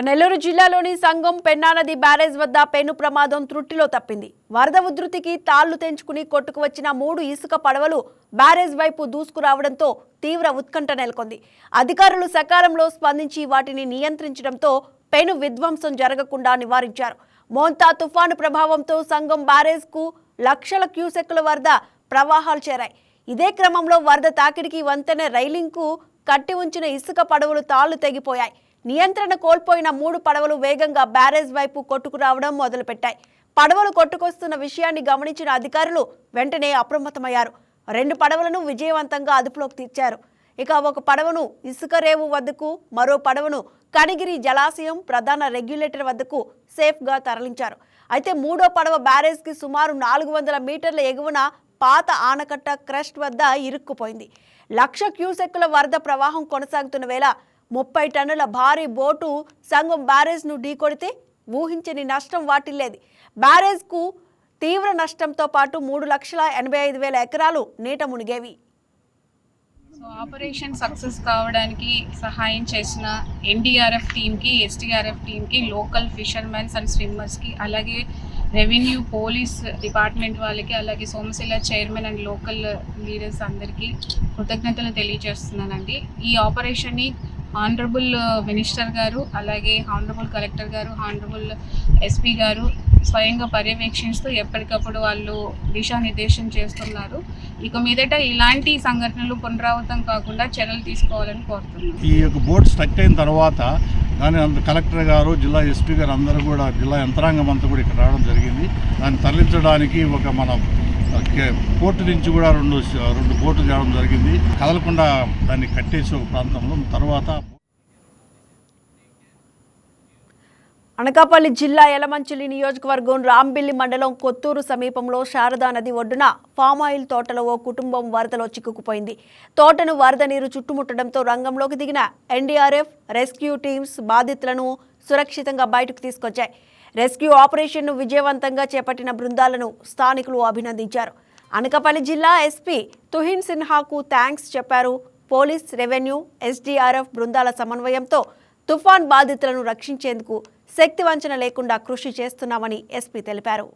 నెల్లూరు జిల్లాలోని సంగం పెన్నానది బ్యారేజ్ వద్ద పెను ప్రమాదం త్రుట్టిలో తప్పింది. వరద ఉధృతికి తాళ్ళు తెంచుకుని కొట్టుకు వచ్చిన మూడు ఇసుక పడవలు బ్యారేజ్ వైపు దూసుకురావడంతో తీవ్ర ఉత్కంఠ నెలకొంది. అధికారులు సకాలంలో స్పందించి వాటిని నియంత్రించడంతో పెను విధ్వంసం జరగకుండా నివారించారు. మోంతా తుఫాను ప్రభావంతో సంగం బ్యారేజ్కు లక్షల క్యూసెక్కుల వరద ప్రవాహాలు చేరాయి. ఇదే క్రమంలో వరద తాకిడికి వంతెన రైలింగ్కు కట్టి ఉంచిన ఇసుక పడవలు తాళ్ళు తెగిపోయాయి. నియంత్రణ కోల్పోయిన మూడు పడవలు వేగంగా బ్యారేజ్ వైపు కొట్టుకురావడం మొదలుపెట్టాయి. పడవలు కొట్టుకొస్తున్న విషయాన్ని గమనించిన అధికారులు వెంటనే అప్రమత్తమయ్యారు. రెండు పడవలను విజయవంతంగా అదుపులోకి తెచ్చారు. ఇక ఒక పడవను ఇసుక రేవు వద్దకు మరో పడవను కనిగిరి జలాశయం ప్రధాన రెగ్యులేటర్ వద్దకు సేఫ్గా తరలించారు. అయితే మూడో పడవ బ్యారేజ్కి సుమారు నాలుగు వందల మీటర్ల ఎగువన పాత ఆనకట్ట క్రస్ట్ వద్ద ఇరుక్కుపోయింది. లక్ష క్యూసెక్కుల వరద ప్రవాహం కొనసాగుతున్న వేళ ముప్పై టన్నుల భారీ బోటు సంఘం బ్యారేజ్ను ఢీకొడితే ఊహించని నష్టం వాటిల్లేది. బ్యారేజ్కు తీవ్ర నష్టంతో పాటు మూడు లక్షల ఎనభై ఐదు వేల ఎకరాలు నీట మునిగేవి. సో ఆపరేషన్ సక్సెస్ కావడానికి సహాయం చేసిన ఎన్డీఆర్ఎఫ్ టీమ్కి ఎస్టీఆర్ఎఫ్ టీమ్కి లోకల్ ఫిషర్మెన్స్ అండ్ స్విమ్మర్స్కి అలాగే రెవెన్యూ పోలీస్ డిపార్ట్మెంట్ వాళ్ళకి అలాగే Somasila chairman and local leaders అందరికీ కృతజ్ఞతలు తెలియజేస్తున్నానండి. ఈ ఆపరేషన్ని ఆనరబుల్ మినిస్టర్ గారు అలాగే హానరబుల్ కలెక్టర్ గారు హానరబుల్ ఎస్పీ గారు స్వయంగా పర్యవేక్షిస్తూ ఎప్పటికప్పుడు వాళ్ళు దిశానిర్దేశం చేస్తున్నారు. ఇక మీదట ఇలాంటి సంఘటనలు పునరావృతం కాకుండా చర్యలు తీసుకోవాలని కోరుతున్నాను ఈ యొక్క బోర్డు స్ట్రక్ అయిన తర్వాత దాని కలెక్టర్ గారు జిల్లా ఎస్పీ గారు అందరూ కూడా జిల్లా యంత్రాంగం అంతా కూడా ఇక్కడ రావడం జరిగింది. దాన్ని తరలించడానికి ఒక మన కోర్టు నుంచి కూడా రెండు రెండు బోట్లు చేయడం జరిగింది. కదలకుండా దాన్ని కట్టేసి ఒక ప్రాంతంలో తర్వాత అనకాపల్లి జిల్లా యలమంచిలి నియోజకవర్గం రాంబిల్లి మండలం కొత్తూరు సమీపంలో శారదా నది ఒడ్డున పామాయిల్ తోటలో ఓ కుటుంబం వరదలో చిక్కుకుపోయింది. తోటను వరద నీరు చుట్టుముట్టడంతో రంగంలోకి దిగిన ఎన్డీఆర్ఎఫ్ రెస్క్యూ టీమ్స్ బాధితులను సురక్షితంగా బయటకు తీసుకొచ్చాయి. రెస్క్యూ ఆపరేషన్ను విజయవంతంగా చేపట్టిన బృందాలను స్థానికులు అభినందించారు. అనకాపల్లి జిల్లా ఎస్పీ తుహిన్ సిన్హాకు థ్యాంక్స్ చెప్పారు. పోలీస్ రెవెన్యూ ఎస్డీఆర్ఎఫ్ బృందాల సమన్వయంతో తుఫాన్ బాధితులను రక్షించేందుకు శక్తి వంచన లేకుండా కృషి చేస్తున్నామని ఎస్పీ తెలిపారు.